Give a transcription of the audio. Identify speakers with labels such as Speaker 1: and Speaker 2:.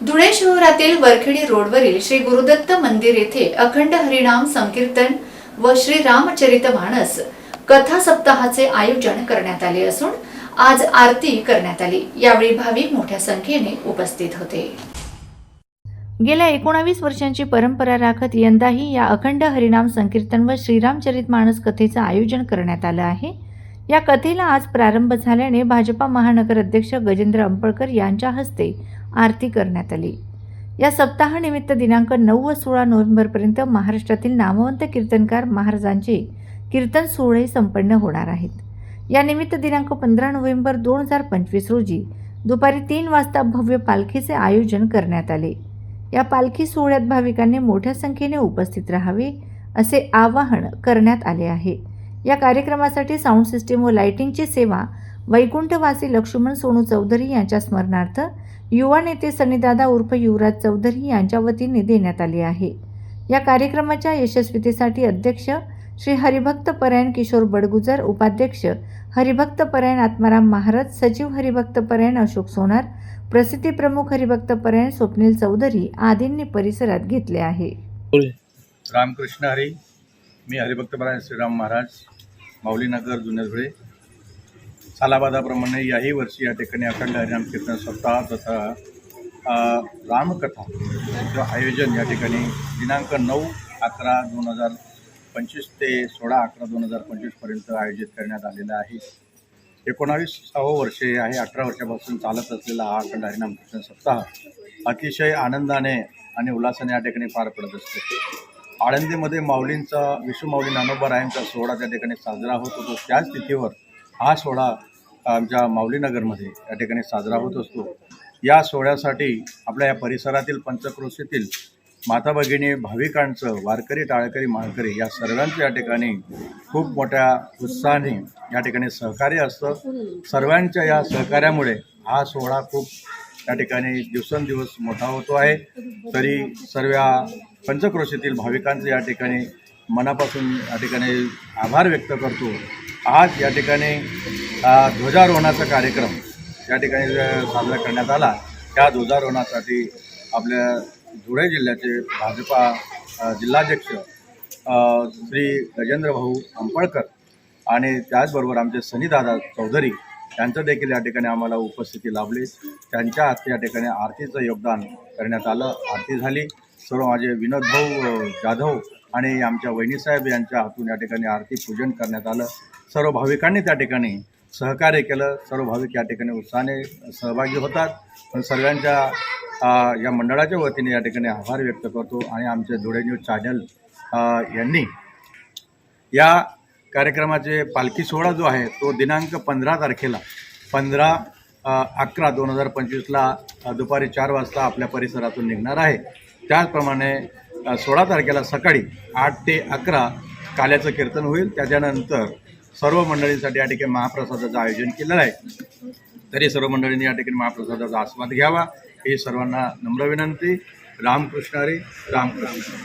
Speaker 1: धुळे शहरातील वरखेडी रोडवरील श्री गुरुदत्त मंदिर येथे अखंड हरिनाम संकीर्तन व श्री रामचरित मानस कथा सप्ताहाचे आयोजन करण्यात आले असून आज आरती करण्यात आली. यावेळी भाविक मोठ्या संख्येने उपस्थित होते. गेल्या एकोणावीस वर्षांची परंपरा राखत यंदाही या अखंड हरिनाम संकीर्तन व श्रीरामचरित मानस कथेचं आयोजन करण्यात आलं आहे. या कथेला आज प्रारंभ झाल्याने भाजपा महानगर अध्यक्ष गजेंद्र अंपळकर यांच्या हस्ते आरती करण्यात आली. या सप्ताहानिमित्त दिनांक नऊ व सोळा नोव्हेंबरपर्यंत महाराष्ट्रातील नामवंत कीर्तनकार महाराजांचे कीर्तन सोहळे संपन्न होणार आहेत. या निमित्त दिनांक पंधरा नोव्हेंबर दोन हजार पंचवीस रोजी दुपारी तीन वाजता भव्य पालखीचे आयोजन करण्यात आले. या पालखी सोहळ्यात भाविकांनी मोठ्या संख्येने उपस्थित राहावे असे आवाहन करण्यात आले आहे. या कार्यक्रमासाठी साऊंड सिस्टीम व लायटिंगची सेवा वैकुंठवासी लक्ष्मण सोनू चौधरी यांच्या स्मरणार्थ युवा नेते सनीदादा उर्फ युवराज चौधरी यांच्या वतीने देण्यात आली आहे. या कार्यक्रमाच्या यशस्वीतेसाठी अध्यक्ष श्री हरिभक्त परायण किशोर बडगुजर उपाध्यक्ष हरिभक्त परायण आत्माराम महाराज सचिव हरिभक्त परायण अशोक सोनार प्रसिद्धी प्रमुख हरिभक्त परायण स्वप्नील चौधरी आदींनी परिसरात घेतले आहे.
Speaker 2: रामकृष्ण हरी मी हरिभक्तपरायण श्रीराम महाराज माऊलीनगर जुन्या धुळे. सालाबादाप्रमाणे याही वर्षी या ठिकाणी अखंड हरिनाम कीर्तन सप्ताह तथा रामकथा यांचं आयोजन या ठिकाणी दिनांक नऊ अकरा दोन हजार पंचवीस ते सोळा अकरा दोन हजार पंचवीसपर्यंत आयोजित करण्यात आलेलं आहे. एकोणावीसावं वर्ष हे आहे. अठरा वर्षापासून चालत असलेला हा अखंड हरिनाम कीर्तन सप्ताह अतिशय आनंदाने आणि उल्हासाने या ठिकाणी पार पडत असतो. आळंदीमध्ये माऊलींचा विश्वमाऊली नानोबरायांचा सोहळा त्या ठिकाणी साजरा होत होतो. त्याच तिथीवर हा सोहळा आमच्या माऊलीनगरमध्ये या ठिकाणी साजरा होत असतो. या सोहळ्यासाठी आपल्या या परिसरातील पंचक्रोशीतील माता भगिनी भाविकांचं वारकरी टाळकरी माळकरी या सर्वांचं या ठिकाणी खूप मोठ्या उत्साहाने या ठिकाणी सहकार्य असतं. सर्वांच्या या सहकार्यामुळे हा सोहळा खूप या ठिकाणी दिवसेंदिवस मोठा होतो आहे. तरी सर्व पंचक्रोशीतील भाविकांचं या ठिकाणी मनापासून या ठिकाणी आभार व्यक्त करतो. आज या ठिकाणी ध्वजारोहणाचा कार्यक्रम या ठिकाणी साजरा करण्यात आला. त्या ध्वजारोहणासाठी आपल्या धुळे जिल्ह्याचे भाजपा जिल्हाध्यक्ष श्री गजेंद्र भाऊ अंपळकर आणि त्याचबरोबर आमचे सनीदादा चौधरी यांचं देखील या ठिकाणी आम्हाला उपस्थिती लाभली. त्यांच्या हस्ते या ठिकाणी आरतीचं योगदान करण्यात आलं. आरती झाली. सर्व माझे विनोद भाऊ जाधव आणि आमच्या वहिनीसाहेब यांच्या हातून या ठिकाणी आरती पूजन करण्यात आलं. सर्व भाविकांनी त्या ठिकाणी सहकार्य केलं. सर्व भाविक या ठिकाणी उत्साहाने सहभागी होतात. पण सर्वांच्या या मंडळाच्या वतीने या ठिकाणी आभार व्यक्त करतो आणि आमचे धुळे न्यूज चॅनल यांनी या कार्यक्रमाचे पालखी सोहळा जो आहे तो दिनांक पंधरा तारखेला पंधरा अकरा दोन हजार पंचवीसला दुपारी चार वाजता आपल्या परिसरातून निघणार आहे. त्याचप्रमाणे सोळा तारखेला सकाळी आठ ते अकरा काल्याचं कीर्तन होईल. त्याच्यानंतर सर्व मंडळींसाठी या ठिकाणी महाप्रसादाचं आयोजन केलेलं आहे. तरी सर्व मंडळींनी या ठिकाणी महाप्रसादाचा आस्वाद घ्यावा. ही सर्वांना नम्र विनंती. रामकृष्ण हरी रामकृष्ण.